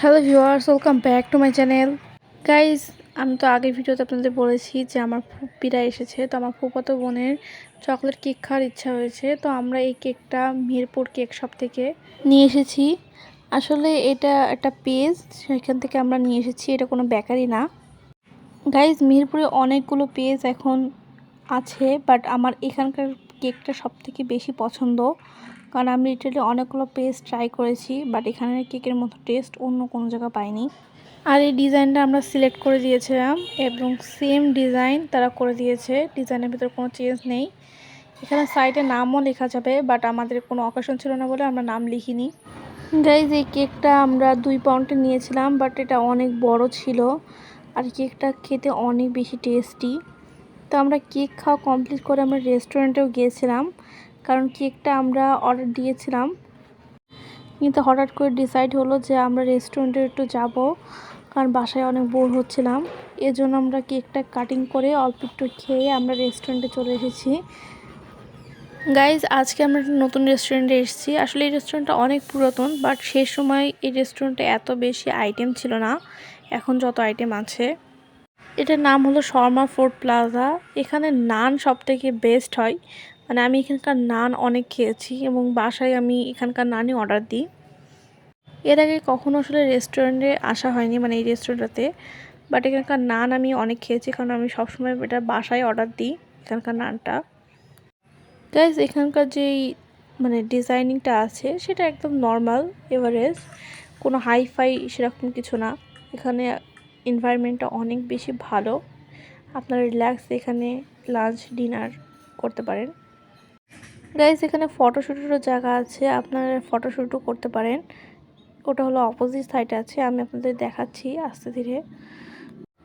Hello viewers, welcome back to my channel. Guys আমি তো আগের ভিডিওতে আপনাদের বলেছি যে আমার ফুপিরা এসেছে। তো আমার ফুপাতো বোনের চকলেট কেক খাওয়ার ইচ্ছা হয়েছে। তো আমরা এই কেকটা মিরপুর কেক শপ থেকে নিয়ে এসেছি। আসলে এটা একটা পেজ, সেখান থেকে আমরা নিয়ে এসেছি। এটা কোনো বেকারি না। গাইজ মিরপুরে অনেকগুলো পেজ এখন আছে, বাট আমার এখানকার কেকটা সব থেকে বেশি পছন্দ। কারণ আমি লিটারালি অনেকগুলো পেস্ট ট্রাই করেছি বাট এখানের কেকের মতো টেস্ট অন্য কোনো জায়গা পাইনি। আর এই ডিজাইনটা আমরা সিলেক্ট করে দিয়েছিলাম, এবং সেম ডিজাইন তারা করে দিয়েছে। ডিজাইনের ভিতরে কোনো চেঞ্জ নেই। এখানে সাইডে নামও লেখা যাবে বাট আমাদের কোনো অকেশন ছিল না বলে আমরা নাম লিখিনি। গাইজ এই কেকটা আমরা দুই পাউন্ডে নিয়েছিলাম বাট এটা অনেক বড় ছিল, আর কেকটা খেতে অনেক বেশি টেস্টি তো আমরা কেক খাওয়া কমপ্লিট করে আমরা রেস্টুরেন্টেও গিয়েছিলাম। কারণ কেকটা আমরা অর্ডার দিয়েছিলাম। কিন্তু হঠাৎ করে ডিসাইড হলো যে আমরা রেস্টুরেন্টে একটু যাব, কারণ বাসায় অনেক বোর হচ্ছিলাম। এজন্য আমরা কেকটা কাটিং করে অল্প একটু খেয়ে আমরা রেস্টুরেন্টে চলে এসেছি। গাইজ আজকে আমরা একটা নতুন রেস্টুরেন্টে এসেছি। আসলে এই রেস্টুরেন্টটা অনেক পুরাতন বাট সেই সময় এই রেস্টুরেন্টে এত বেশি আইটেম ছিল না। এখন যত আইটেম আছে। এটার নাম হলো শর্মা ফুড প্লাজা। এখানে নান সব থেকে বেস্ট হয়। মানে আমি এখানকার নান অনেক খেয়েছি এবং বাসায় আমি এখানকার নানই অর্ডার দিই। এর আগে কখনো আসলে রেস্টুরেন্টে আসা হয়নি মানে এই রেস্টুরেন্টটাতে। বাট এখানকার নান আমি অনেক খেয়েছি, কারণ আমি সবসময় এটা বাসায় অর্ডার দিই, এখানকার নানটা। গাইজ এখানকার যেই মানে ডিজাইনিংটা আছে, সেটা একদম নর্মাল এভারেজ কোনো হাইফাই সেরকম কিছু না। এখানে এনভায়রনমেন্টটা অনেক বেশি ভালো। আপনারা রিল্যাক্স এখানে লাঞ্চ ডিনার করতে পারেন। গাইজ এখানে ফটোশ্যুটেরও জায়গা আছে, আপনারা ফটোশ্যুটও করতে পারেন। ওটা হলো অপোজিট সাইডে আছে, আমি আপনাদের দেখাচ্ছি আস্তে ধীরে।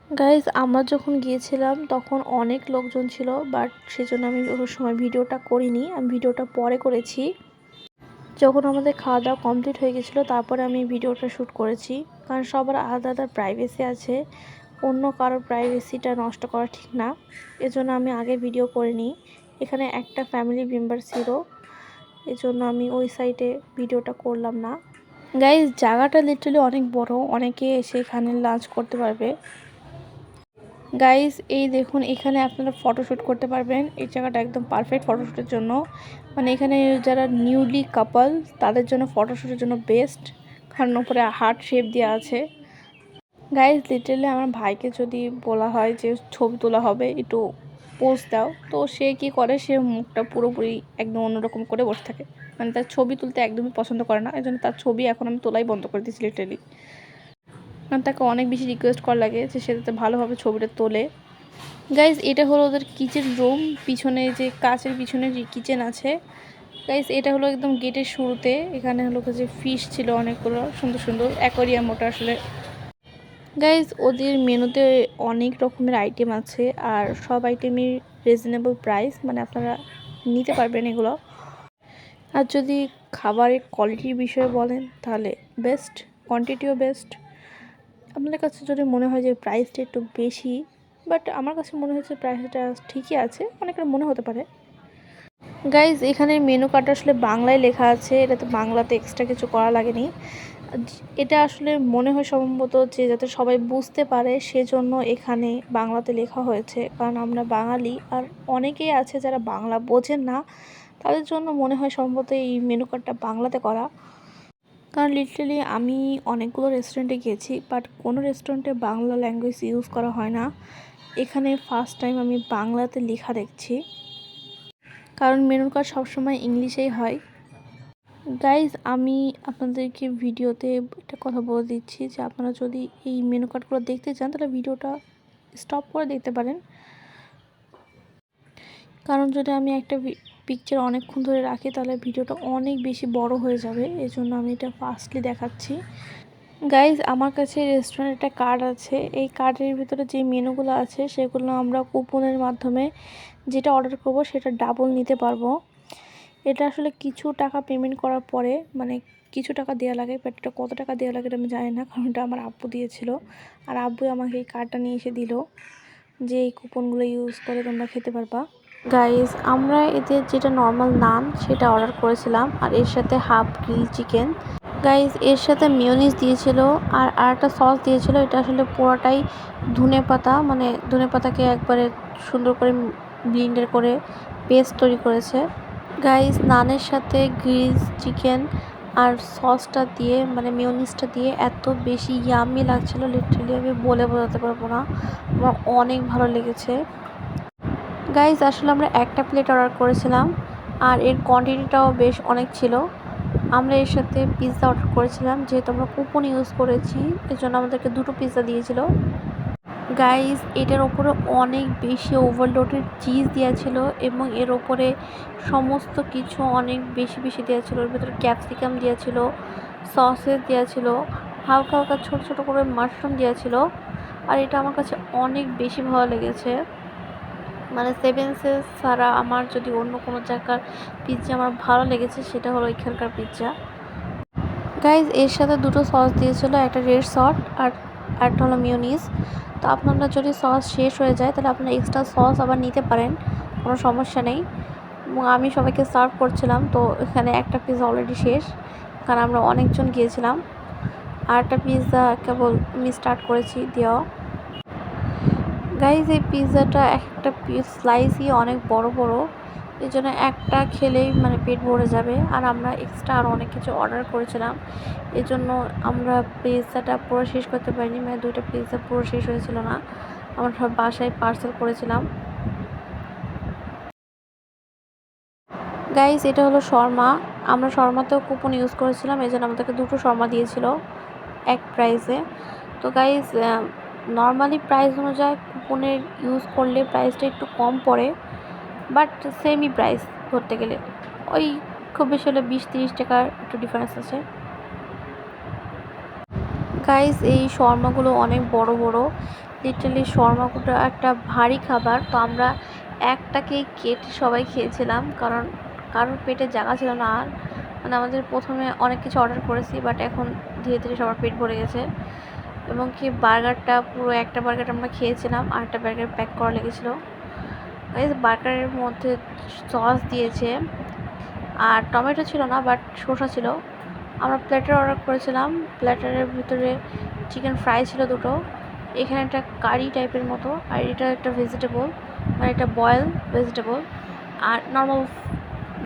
গাইজ আমরা যখন গিয়েছিলাম, তখন অনেক লোকজন ছিল বাট সেজন্য আমি ওই সময় ভিডিওটা করিনি, আমি ভিডিওটা পরে করেছি। যখন আমাদের খাওয়া দাওয়া কমপ্লিট হয়ে গেছিল, তারপরে আমি ভিডিওটা শ্যুট করেছি, কারণ সবার আলাদা আলাদা প্রাইভেসি আছে, অন্য কারোর প্রাইভেসিটা নষ্ট করা ঠিক না, এজন্য আমি আগে ভিডিও করিনি। এখানে একটা ফ্যামিলি মেম্বার ছিল এজন্য আমি ওই সাইডে ভিডিওটা করলাম না। গাইজ জায়গাটা লিটারালি অনেক বড়, অনেকে এসে এখানে লাঞ্চ করতে পারবে। গাইজ এই দেখুন, এখানে আপনারা ফটোশ্যুট করতে পারবেন। এই জায়গাটা একদম পারফেক্ট ফটোশ্যুটের জন্য। মানে এখানে যারা নিউলি কাপল তাদের জন্য ফটোশ্যুটের জন্য বেস্ট কারণ উপরে হার্ট শেপ দেওয়া আছে। গাইজ লিটারালি আমার ভাইকে যদি বলা হয় যে ছবি তোলা হবে, একটু পোজ দাও। তো সে কি করে? সে মুখটা পুরোপুরি একদম অন্যরকম করে বসে থাকে। মানে তার ছবি তুলতে একদমই পছন্দ করে না। এই জন্য তার ছবি এখন আমি তোলাই বন্ধ করে দিয়েছি লিটারেলি কারণ তাকে অনেক বেশি রিকোয়েস্ট করা লাগে যে সে যাতে ভালোভাবে ছবিটা তোলে। গাইজ এটা হলো ওদের কিচেন রুম পিছনে যে কাচের পিছনে যে কিচেন আছে। গাইজ এটা হলো একদম গেটের শুরুতে। এখানে হলো যে ফিশ ছিল অনেকগুলো, সুন্দর সুন্দর। অ্যাকোরিয়াম ওটা আসলে গাইজ ওদের মেনুতে অনেক রকমের আইটেম আছে, আর সব আইটেমই রিজনেবল প্রাইস মানে আপনারা নিতে পারবেন এগুলো। আর যদি খাবারের কোয়ালিটির বিষয়ে বলেন, তাহলে বেস্ট কোয়ান্টিটিও বেস্ট আপনাদের কাছে যদি মনে হয় যে প্রাইসটা একটু বেশি বাট আমার কাছে মনে হয়েছে প্রাইসটা ঠিকই আছে, অনেকের মনে হতে পারে। গাইজ এখানে মেনু কার্ডটা আসলে বাংলায় লেখা আছে, এটা তো বাংলাতে এক্সট্রা কিছু করা লাগেনি। এটা আসলে মনে হয় সম্ভবত যে যাতে সবাই বুঝতে পারে সেজন্য এখানে বাংলাতে লেখা হয়েছে। কারণ আমরা বাঙালি আর অনেকেই আছে যারা বাংলা বোঝেন না, তাদের জন্য মনে হয় সম্ভবত এই মেনু কার্ডটা বাংলাতে করা। কারণ লিটারালি আমি অনেকগুলো রেস্টুরেন্টে গিয়েছি বাট কোনো রেস্টুরেন্টে বাংলা ল্যাঙ্গুয়েজ ইউজ করা হয় না। এখানে ফার্স্ট টাইম আমি বাংলাতে লেখা দেখছি। কারণ মেনু কার্ড সবসময় ইংলিশেই হয়। গাইজ আমি আপনাদেরকে ভিডিওতে একটা কথা বলে দিচ্ছি যে আপনারা যদি এই মেনু কার্ডগুলো দেখতে চান, তাহলে ভিডিওটা স্টপ করে দেখতে পারেন। কারণ যদি আমি একটা পিকচার অনেকক্ষণ ধরে রাখি, তাহলে ভিডিওটা অনেক বেশি বড় হয়ে যাবে। এই জন্য আমি এটা ফার্স্টলি দেখাচ্ছি। গাইজ আমার কাছে রেস্টুরেন্ট একটা কার্ড আছে। এই কার্ডের ভিতরে যে মেনুগুলো আছে, সেগুলো আমরা কুপনের মাধ্যমে যেটা অর্ডার করব, সেটা ডাবল নিতে পারব। এটা আসলে কিছু টাকা পেমেন্ট করার পরে মানে কিছু টাকা দেওয়া লাগে বাট এটা কত টাকা দেওয়া লাগে এটা আমি জানি না, কারণ এটা আমার আব্বু দিয়েছিল। আর আব্বু আমাকে এই কার্ডটা নিয়ে এসে দিল, যে এই কুপনগুলো ইউজ করে তোমরা খেতে পারবা। গাইজ আমরা এতে যেটা নর্মাল নান সেটা অর্ডার করেছিলাম, আর এর সাথে হাফ গ্রিল চিকেন গাইজ এর সাথে মিওনিস দিয়েছিল, আর আরেকটা সস দিয়েছিল, এটা আসলে পুরোটাই ধনে পাতা মানে ধনে পাতাকে একবারে সুন্দর করে ব্লিন্ডার করে পেস্ট তৈরি করেছে। গাইজ নানের সাথে গ্রিজ চিকেন আর সসটা দিয়ে মানে মিওনিসটা দিয়ে এত বেশি ইয়ামি লাগছিল লিটারালি আমি বলে বোঝাতে পারব না। আমার অনেক ভালো লেগেছে। গাইজ আসলে আমরা একটা প্লেট অর্ডার করেছিলাম আর এর কোয়ান্টিটিটাও বেশ অনেক ছিল। আমরা এর সাথে পিৎজা অর্ডার করেছিলাম, যেহেতু আমরা কুপন ইউজ করেছি এর জন্য আমাদেরকে দুটো পিৎজা দিয়েছিল। গাইস এটার ওপরে অনেক বেশি ওভারলোডেড চিজ দেওয়া ছিল এবং এর ওপরে সমস্ত কিছু অনেক বেশি বেশি দেওয়া ছিল। এর ভিতরে ক্যাপসিকাম দেওয়া ছিল সসেস দেওয়া ছিল, হালকা হালকা ছোট ছোট করে মাশরুম দেওয়া ছিল। আর এটা আমার কাছে অনেক বেশি ভালো লেগেছে। মানে সেভেন সেস ছাড়া আমার যদি অন্য কোনো জায়গার পিৎজা আমার ভালো লেগেছে, সেটা হলো এখানকার পিৎজা গাইজ এর সাথে দুটো সস দিয়েছিল, একটা রেড সস আর একটা হলো মিউনিস তো আপনারা যদি সস শেষ হয়ে যায়, তাহলে আপনারা এক্সট্রা সস আবার নিতে পারেন। কোনো সমস্যা নেই। এবং আমি সবাইকে সার্ভ করছিলাম, তো এখানে একটা পিৎজা অলরেডি শেষ। কারণ আমরা অনেকজন গিয়েছিলাম। আর একটা পিৎজা কেবল আমি স্টার্ট করেছি দেওয়া গাইজ এই পিৎজাটা একটা স্লাইসই অনেক বড় বড়। এই জন্য একটা খেলেই মানে পেট ভরে যাবে। আর আমরা এক্সট্রা আরও অনেক কিছু অর্ডার করেছিলাম। এই জন্য আমরা পিৎজাটা পুরো শেষ করতে পারিনি। মানে দুইটা পিৎজা পুরো শেষ হয়েছিল না। আমরা সব বাসায় পার্সেল করেছিলাম। গাইজ এটা হলো শর্মা। আমরা শর্মাতেও কুপন ইউজ করেছিলাম। এই জন্য আমাদেরকে দুটো শর্মা দিয়েছিল এক প্রাইসে তো গাইজ নর্মালি প্রাইস অনুযায়ী কুপনের ইউজ করলে প্রাইসটা একটু কম পড়ে। বাট সেমই প্রাইস ধরতে গেলে। ওই খুব বেশি হলে বিশ, তিরিশ টাকার একটু ডিফারেন্স আছে। গাইস এই শর্মাগুলো অনেক বড় বড়। লিটারালি শর্মাগুলো একটা ভারী খাবার। তো আমরা একটাকেই কেটে সবাই খেয়েছিলাম। কারণ কারোর পেটে জায়গা ছিল না। আর মানে আমাদের প্রথমে অনেক কিছু অর্ডার করেছি বাট এখন ধীরে ধীরে সবার পেট ভরে গেছে। এবং কি বার্গারটা পুরো একটা বার্গার আমরা খেয়েছিলাম। আর একটা বার্গার প্যাক করা লেগেছিলো। বার্গারের মধ্যে সস দিয়েছে। আর টমেটো ছিল না বাট শসা ছিল। আমরা প্ল্যাটার অর্ডার করেছিলাম। প্ল্যাটারের ভিতরে চিকেন ফ্রাই ছিল দুটো। এখানে একটা কারি টাইপের মতো, আর এটা একটা ভেজিটেবল মানে একটা বয়েল ভেজিটেবল আর নর্মাল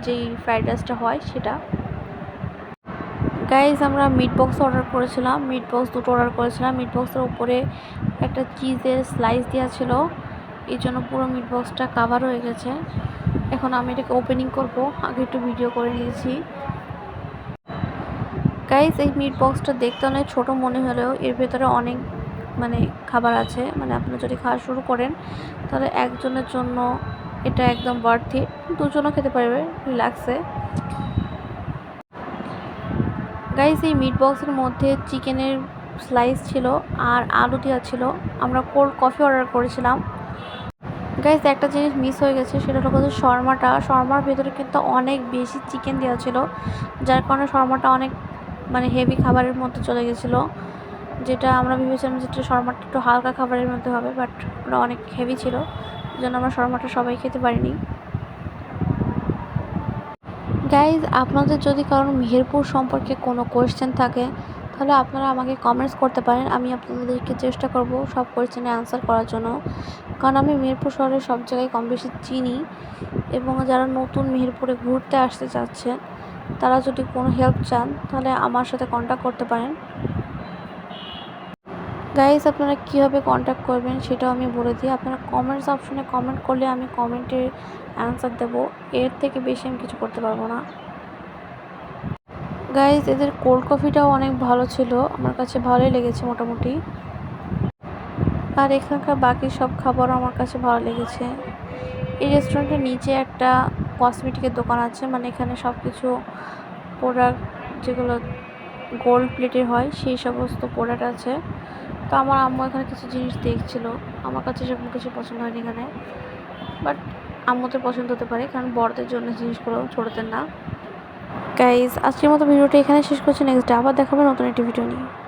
যেই ফ্রাইড রাইসটা হয় সেটা। গাইজ আমরা মিট বক্স অর্ডার করেছিলাম। মিট বক্স দুটো অর্ডার করেছিলাম। মিট বক্সের উপরে একটা চিজের স্লাইস দেওয়া ছিল। এই জন্য পুরো মিট বক্সটা কাভার হয়ে গেছে। এখন আমি এটাকে ওপেনিং করব। আগে একটু ভিডিও করে নিয়েছি। গাইজ এই মিট বক্সটা দেখতে অনেক ছোট মনে হলেও এর ভেতরে অনেক মানে খাবার আছে। মানে আপনি যদি খাওয়া শুরু করেন, তাহলে একজনের জন্য এটা একদম বার্থি দুজনও খেতে পারবে রিল্যাক্সে গাইজ এই মিট বক্সের মধ্যে চিকেনের স্লাইস ছিল আর আলু দেওয়া ছিল। আমরা কোল্ড কফি অর্ডার করেছিলাম। গাইজ একটা জিনিস মিস হয়ে গেছে, সেটা হলো শর্মাটা, শর্মার ভেতরে কিন্তু অনেক বেশি চিকেন দেওয়া ছিল, যার কারণে শর্মাটা অনেক মানে হেভি খাবারের মধ্যে চলে গেছিল, যেটা আমরা ভেবেছিলাম যেটা শর্মাটা একটু হালকা খাবারের মধ্যে হবে বাট ওটা অনেক হেভি ছিল জন্য আমরা শর্মাটা সবাই খেতে পারিনি। গাইজ আপনাদের যদি কারণ মেহেরপুর সম্পর্কে কোনো কোয়েশ্চেন থাকে তাহলে আপনারা আমাকে কমেন্টস করতে পারেন। আমি আপনাদেরকে চেষ্টা করব সব কোয়েশ্চেনে অ্যান্সার করার জন্য। কারণ আমি মেহেরপুর শহরের সব জায়গায় কম বেশি চিনি এবং যারা নতুন মেহেরপুরে ঘুরতে আসতে চাচ্ছেন, তারা যদি কোনো হেল্প চান, তাহলে আমার সাথে কন্ট্যাক্ট করতে পারেন। গাইজ আপনারা কীভাবে কন্ট্যাক্ট করবেন সেটাও আমি বলে দিই। আপনারা কমেন্টস অপশনে কমেন্ট করলে আমি কমেন্টের অ্যান্সার দেবো। এর থেকে বেশি আমি কিছু করতে পারব না। গাইজ এদের কোল্ড কফিটাও অনেক ভালো ছিল। আমার কাছে ভালোই লেগেছে মোটামুটি। আর এখানকার বাকি সব খাবারও আমার কাছে ভালো লেগেছে। এই রেস্টুরেন্টের নিচে একটা কসমেটিকের দোকান আছে। মানে এখানে সব কিছু প্রোডাক্ট যেগুলো গোল্ড প্লেটের হয়, সেই সমস্ত প্রোডাক্ট আছে। তো আমার আম্মু এখানে কিছু জিনিস দেখছিল। আমার কাছে সেরকম কিছু পছন্দ হয়নি এখানে। বাট আম্মুদের পছন্দ হতে পারে। কারণ বড়দের জন্য জিনিসগুলো ছোটোদের না। গাইজ আজকের মতো ভিডিওটি এখানে শেষ করছি। নেক্সট আবার দেখাবে নতুন একটি ভিডিও নিয়ে।